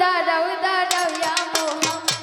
တတဝတတရမော